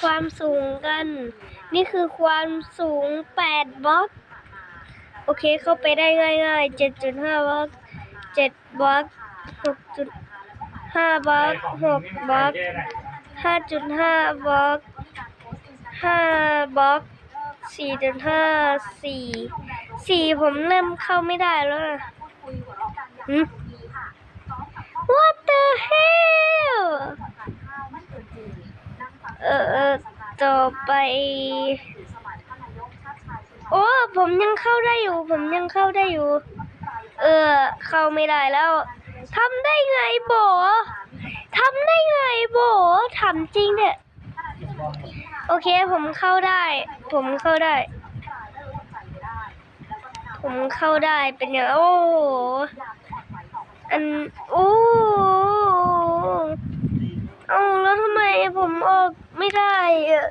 ความสูงกัน นี่คือความสูง 8บล็อก โอเคเข้าไปได้ง่ายๆ 7.5บล็อก7บล็อก6.5บล็อก6บล็อก5.5บล็อก5บล็อก4.5 4 4 ผมเริ่มเข้าไม่ได้แล้วนะ What the hell เออต่อไป โอ้ผมยังเข้าได้อยู่ ผมยังเข้าได้อยู่ เออ เข้าไม่ได้แล้วทำได้ไงโบทำได้ไงโบทำจริงเนี่ยโอเคผมเข้าได้ ผมเข้าได้ ผมเข้าได้เป็นอย่างโอ้โหอันโอ้เอาแล้วทำไมผมออก ไม่ได้อะ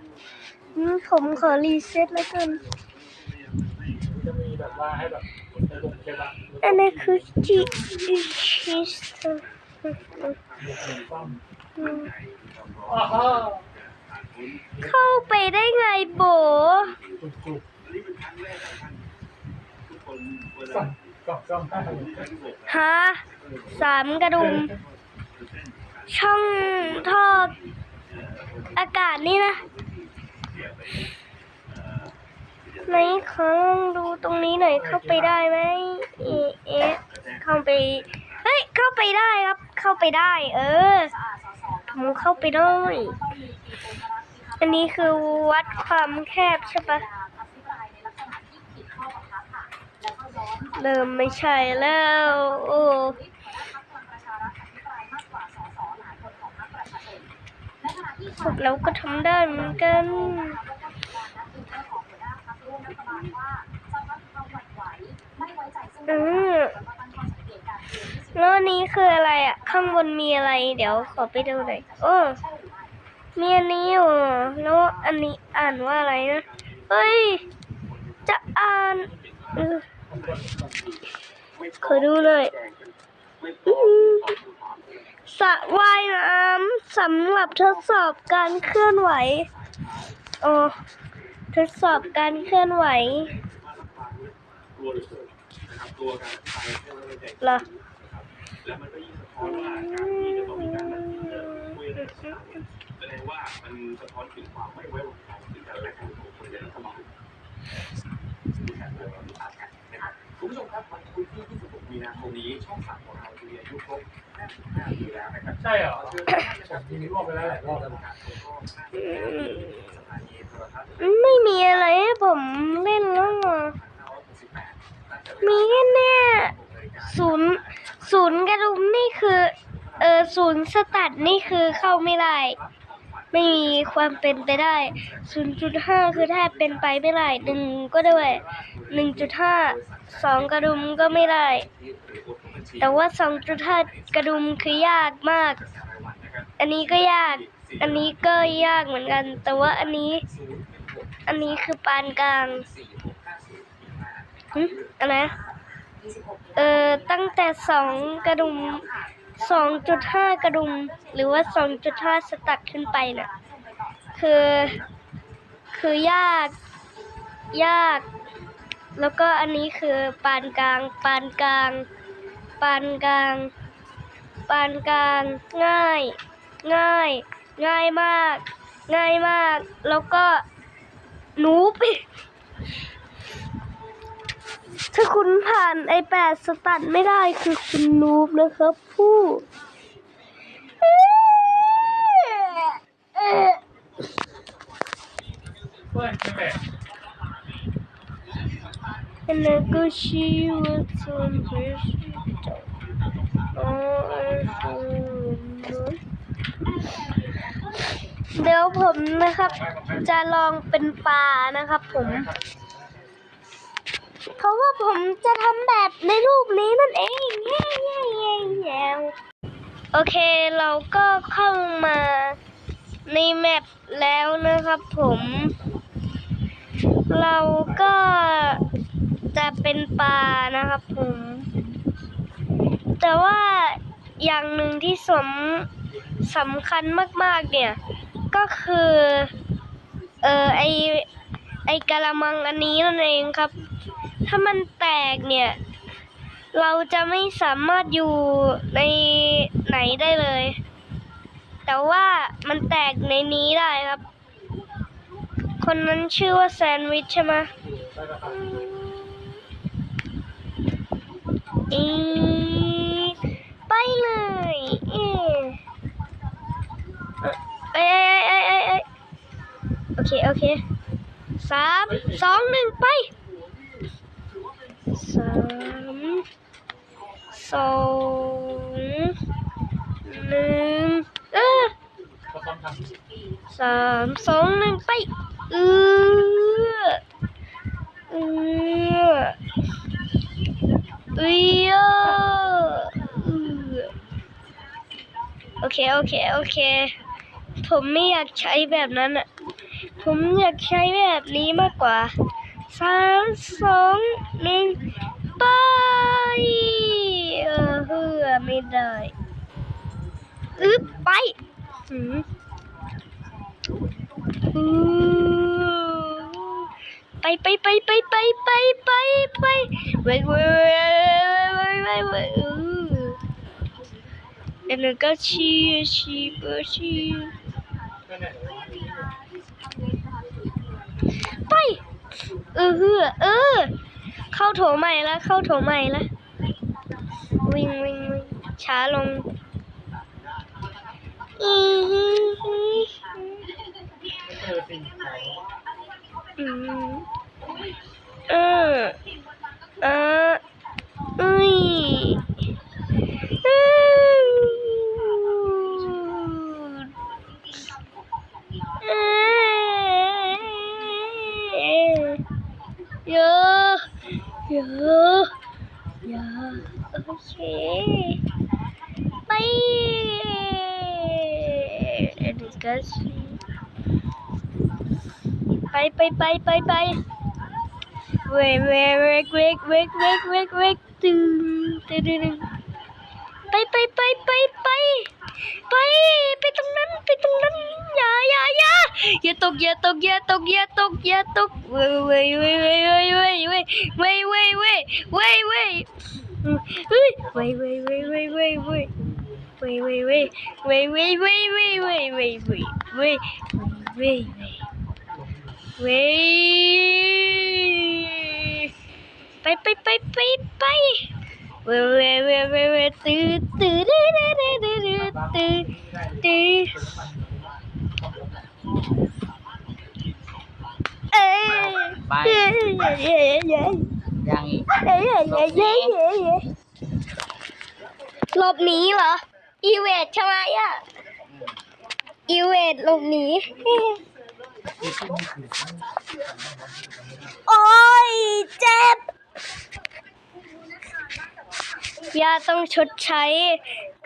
งั้นผมขอรีเซ็ตแล้วกัน จะมีแบบว่าให้แบบในลงใช่ปะอันนี้คือจีชีสอ๋อเข้าไปได้ไงโบจุกจุกสองสองสองห้าฮะสามกระดุม ช่องท่อ อากาศนี่นะไหนขอลองดูตรงนี้หน่อยเข้าไปได้ไหมเอะเอ๊เข้าไปเฮ้ยเข้าไปได้ครับ เข้าไปได้ เออผมเข้าไปได้อันนี้คือวัดความแคบใช่ปะเริ่มไม่ใช่แล้ว โอ้ พวกเราก็ทำได้เหมือนกันอืมแล้วนนี้คืออะไรอะ ข้างบนมีอะไร เดี๋ยวขอไปดูหน่อยโอ้มีอันนี้อยู่แล้วอันนี้อ่านว่าอะไรนะ เฮ้ย จะอ่านอขอดูหน่อยอืม สระว่ายน้ำสำหรับทดสอบการเคลื่อนไหวอ๋อทดสอบการเคลื่อนไหวหรอแสดงว่ามันสะท้อนถึงความไม่ไว้วางใจซึ่งกันและกันของคนในรัฐบาล คุณผู้ชมครับวันพุธที่ 26 มีนาคมนี้ช่องสามของเราจะมีอายุครบ 55 ปีแล้วนะครับใช่เหรอผมทีนี้รอบไปแล้วหลายรอบแล้วสถานีโทรทัศน์ไม่มีอะไรให้ผมเล่นแล้วอะ2568มีแค่เนี่ยศูนย์ศูนย์กระดุมนี่คือ เออศูนย์สตัดนี่คือเข้าไม่ได้ ไม่มีความเป็นไปได้ 0.5 คือแทบเป็นไปไม่ได้หนึ่งก็ด้วย 1.5สองกระดุมก็ไม่ได้ แต่ว่า 2.5 กระดุมคือยากมาก อันนี้ก็ยาก อันนี้ก็ยากเหมือนกัน แต่ว่าอันนี้ อันนี้คือปานกลางหึอะไรเออตั้งแต่สองกระดุม 2.5 กระดุมหรือว่า 2.5 สตัดขึ้นไปน่ะคือ คือยากยาก แล้วก็อันนี้คือปานกลาง ปานกลาง ปานกลาง ปานกลาง ง่าย ง่าย ง่ายมาก ง่ายมาก แล้วก็หนูป ถ้าคุณผ่านไอแปดสตัดไม่ได้คือคุณนูบนะครับผู้เอ๊ะเอ๊ะเพื่นไม่แปลก And negotiate with some person. เดี๋ยวผมนะครับ จะลองเป็นปลานะครับผม เพราะว่าผมจะทำแบบในรูปนี้นั่นเองแย่แย่แย่แย่โอเคเราก็เข้ามาในแมปแล้วนะครับผม เราก็จะเป็นปลานะครับผม แต่ว่าอย่างหนึ่งที่สมสำคัญมากๆเนี่ย ก็คือ เออไอไอกะละมังอันนี้นั่นเองครับ ถ้ามันแตกเนี่ย เราจะไม่สามารถอยู่ในไหนได้เลย แต่ว่ามันแตกในนี้ได้ครับ คนนั้นชื่อว่าแซนด์วิชใช่ไหมอีไปเลยเอ๊ะเอ้เอ้เอ้เอ้เอ้ยโอเค โอเคสามสองหนึ่งไป สามสองหนึ่งเออสามสองหนึ่งไปเออเออเออเออโอเค โอเค โอเค ผมไม่อยากใช้แบบนั้นอะ ผมอยากใช้แบบนี้มากกว่า สามสองหนึ่งไปเออเฮือไม่ได้อึ๊บไปหือืมไปไปไปไปไปไปไปไปเว้ยเว้ยเว้ยเว้ยเว้ยเว้ยอือแล้วก็ชีชีเบอร์ชีก็เนี่ยไป เออเฮือเออ เข้าโถใหม่แล้วเข้าโถใหม่แล้ววิ่งวิ่งวิ่งช้าลงอีฮีฮีเออสิ่งขออืมเออเอออุ้ย Yeah. Okay. Bye. And it's guys. Bye, bye, bye, bye, bye. Wait, wait, wait, wait, wait, wait, wait, wait. Bye, bye, bye, bye. อย่าตกอย่าตกอย่าตกอย่าตกอย่าตกเว้ยเว้ยเว้ยเว้ยเว้ยเว้ยเว้ยเว้ยเว้ยเว้ย ไปยังนี้หลบหนีเหรอ อีเวทใช่ไหมอะ อีเวทหลบหนี โอ้ยเจ็บย่าต้องชดใช้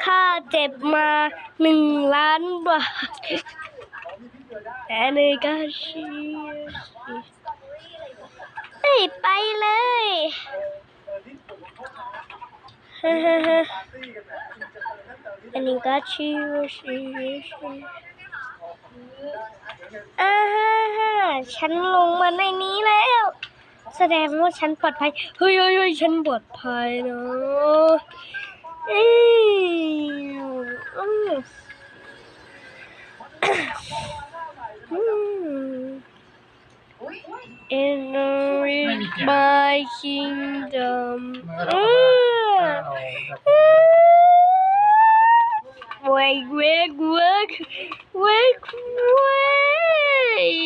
ค่าเจ็บมาหนึ่งล้านบาทแต่ในกาชี ไปเลยฮ่าฮ่าฮ่าอันนี้ก็ชิวชิวชิวอ่าฮ่าฮ่าฉันลงมาในนี้แล้ว แสดงว่าฉันปลอดภัย เฮ้ยเฮ้ยยฉันปลอดภัยเนาะเอ้ยอืม อืม In my kingdom มันก็เอต้องอ Wake, wake, wake, wake, wake.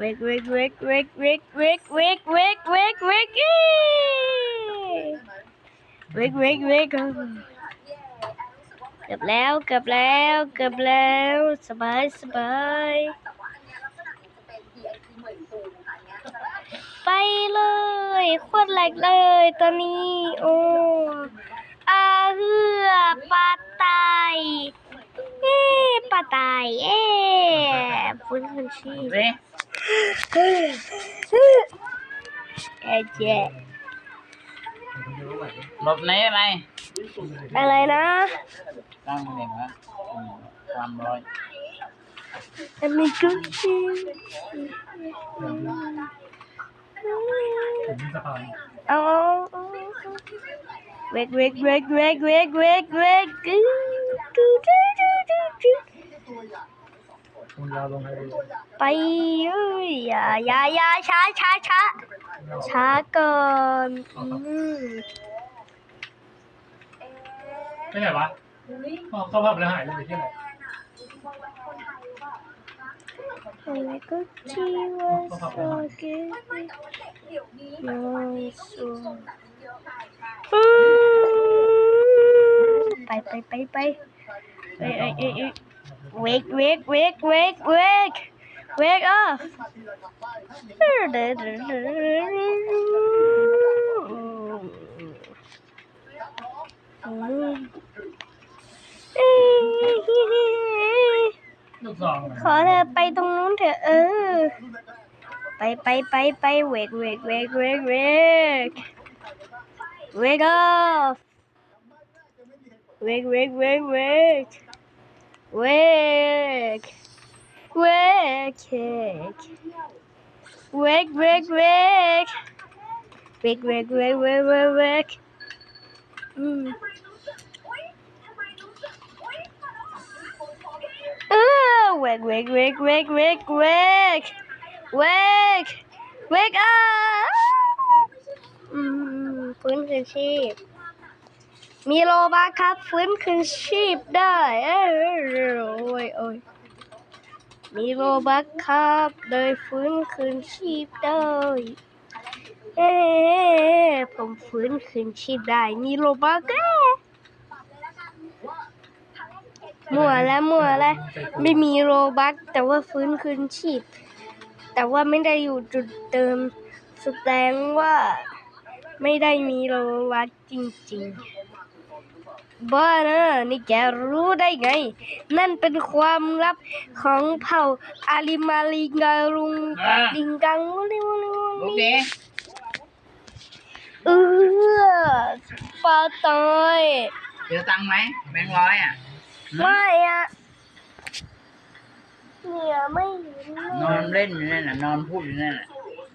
Wake, wake, wake, wake, wake, wake, wake, wake, wake, wake. Wake, wake, wake. เกือบแล้วเกือบแล้วเกือบแล้วสบายสบายไปเลย โคตรแหลกเลยตอนนี้ โอ้อาเฮือปลาตายเอ๊ปลาตายเอ๊ฟื้นคนชีเว้ยเอ๊ะเจ๊หลบไหนอะไร อะไรนะตั้งเห็นว่าความร้อย and me good ถึงสะพานเอาเวกเวกเวกเวกเวกเวกเวกกูกูดูดูดูดูคุณยาวลงไปไปเอ้ยอย่าอย่าอย่าช้าช้าช้าช้าก่อนอืมไม่ไหนวะอ๋อเข้าพับแล้วหายเลยที่ไหนอะไรก็ที่ว่าสเกตน้อยสูง ไปไปไปไปเอ้ยเอ้ยเอ้ย wake wake wake wake wake wake up ลูกซองขอเธอไปตรงนู้นเถอะเออ Bye, bye, bye, bye. Wake, wake, wake, wake, wake. Wake up. Wake, wake, wake, wake. Wake. Wake, wake. Wake, wake, wake. Wake, wake, wake, wake, wake, wake. Mm. Ooh, wake, wake, wake, wake, wake, wake. wake wake up อืมฟื้นคืนชีพ มีโลบาครับ ฟื้นคืนชีพได้เอ้โอ้ยโอ้ยมีโลบัคครับเลยฟื้นคืนชีพได้เอ้ผมฟื้นคืนชีพได้มีโลบัคแกมั่วแล้วมั่วแล้วไม่มีโลบักแต่ว่าฟื้นคืนชีพ แต่ว่าไม่ได้อยู่จุดเดิมแสดงว่าไม่ได้มีโลบัคจริงๆ บ้านะนี่แกรู้ได้ไง นั่นเป็นความลับของเผ่าอาลิมาลิงการุงลิงกังลิงลิงลูกลิงดิเออปลาตายเจอตังค์ไหมแบงค์ร้อยอะ ไม่อะ เนี่ยไม่เห็นนอนเล่นอยู่นั่นน่ะนอนพูดอยู่นั่นน่ะ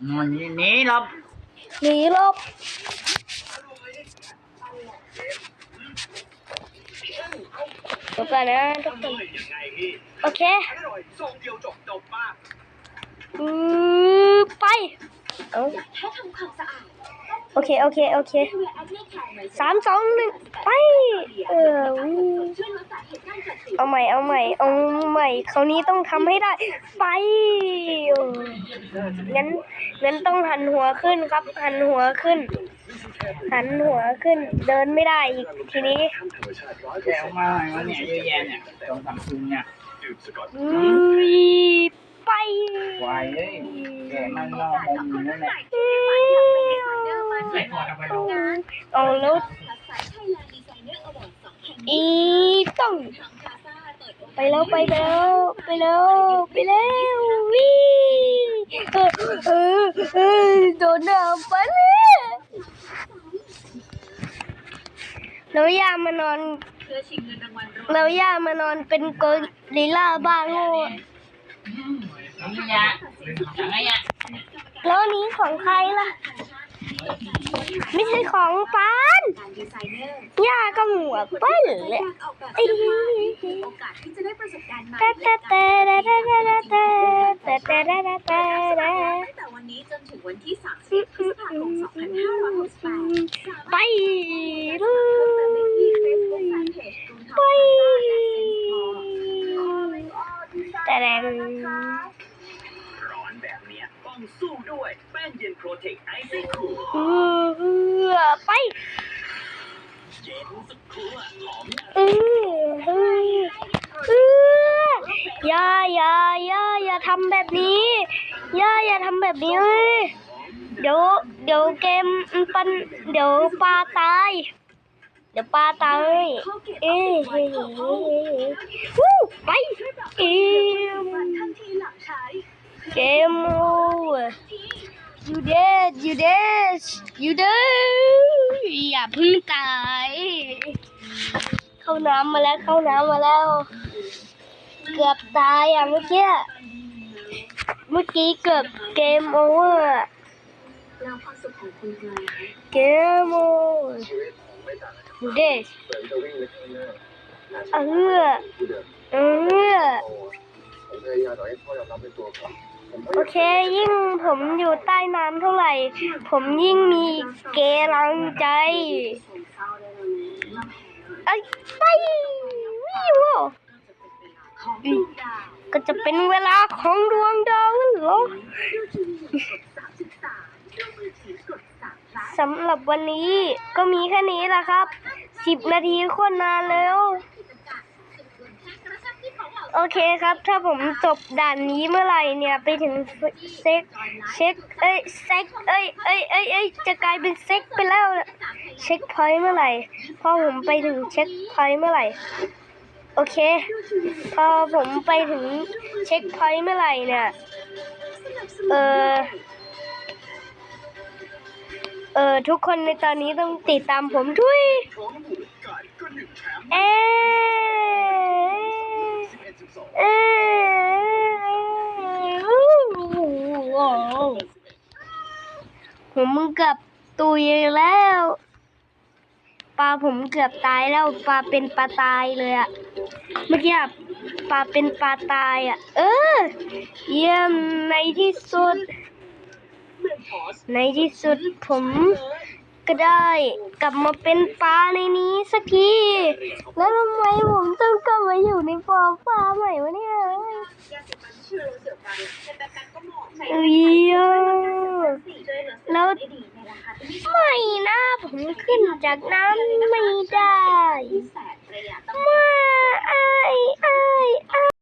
นอนอยู่นี่หรอบหนีหลบจบแล้วนะทุกคนโอเคอร่อยส่งเดียวจบจบป้าอือไป เอา โอเค โอเค โอเค สามสองหนึ่งไป เออวิเอาใหม่ เอาใหม่ เอาใหม่ คราวนี้ต้องทำให้ได้ ไปเอองั้น งั้นต้องหันหัวขึ้นครับ หันหัวขึ้น หันหัวขึ้น เดินไม่ได้อีกทีนี้แกเอามาอะไรวะเนี่ยเยอะแยะเนี่ยสองสามคืนเนี่ยอือไปวายเอ้ยแกมันนอนมอยู่นั่นแหละ ใส่ก่อนเอาไปลงเอาแล้วอีต้อง ไปแล้วไปแล้วไปแล้วไปแล้ววิเออเออเออโดนน้ำไปเลยแล้วย่ามานอนแล้วย่ามานอนเป็นกอริลลาบ้าโง่ทำยังไงทำไงอะแล้วนี้ของใครล่ะ ไม่ใช่ของปานย่าก็หัวเปิ้ลเลยไอ้โอกาสที่จะได้ประสบการณ์ใหม่แต่แต่แต่แต่แต่แต่แต่แต่แต่แต่แต่ตั้งแต่วันนี้จนถึงวันที่30พฤษภาคม2568ไปเลเพิ่มเติมได้ที่ Facebook ย Fanpage กรุงทไปองพลาซ่าและเซ็นทรัลแต่แรง ต้องสู้ด้วยแป้งเย็นโปรเทคไอซี่คูลเออไปเย็นสุดคั่วหอมเออเออเอออย่าอย่าอย่าอย่าทำแบบนี้อย่าอย่าทำแบบนี้เว้ยเดี๋ยวเดี๋ยวเกมปันเดี๋ยวปลาตาย เดี๋ยวปลาตายเอ้ยเฮ้ยเฮ้ยเฮ้ยวู้ไปเอ็มทันทีหลังใช้ เกมโอเวอร์ you dead you dead you dead อย่าเพึ่งตาย เข้าน้ำมาแล้ว เข้าน้ำมาแล้ว เกือบตายอะเมื่อกี้ เมื่อกี้เกือบเกมโอเวอร์เกมโอเวอร์ดูดิเออเออผมพยายามต่อให้พ่อ โอเค ยิ่งผมอยู่ใต้น้ำเท่าไหร่ ผมยิ่งมีเกลังใจไอ้ไปวิวองดวงดาวก็จะเป็นเวลาของดวงดาวเหรอสำหรับวันนี้ก็มีแค่นี้แหละครับ สิบนาทีคตรนานแล้ว โอเคครับ ถ้าผมจบด่านนี้เมื่อไหร่เนี่ยไปถึงเซ็กเช็คเอ้ยเซ็กเอ้ยเอ้ยเอ้ยเอ้ยจะกลายเป็นเซ็กไปแล้วเช็คพอยต์เมื่อไหร่พอผมไปถึงเช็คพอยต์เมื่อไหร่โอเค พอผมไปถึงเช็คพอยต์เมื่อไหร่เนี่ยเออเออทุกคนในตอนนี้ต้องติดตามผมด้วยเอ๊เอ๊ ผมเกือบตุยแล้วปลาผมเกือบตายแล้วปลาเป็นปลาตายเลยอะเมื่อกี้อะปลาเป็นปลาตายอะเออ เยี่ยมในที่สุด ในที่สุดผมก็ได้ กลับมาเป็นปลาในนี้สักที แล้วทำไมผมต้องกลับมาอยู่ในฟอปลาใหม่วะเนี่ยยาสีฟันชื่อเราเสือไปใช้แป๊บๆก็หมดใช้เอ้ยสีช่วยแล้วได้ดีในราคาที่ไม่นะผมขึ้นจากน้ำไม่ได้ ไม่อ้ไอ้ไอ้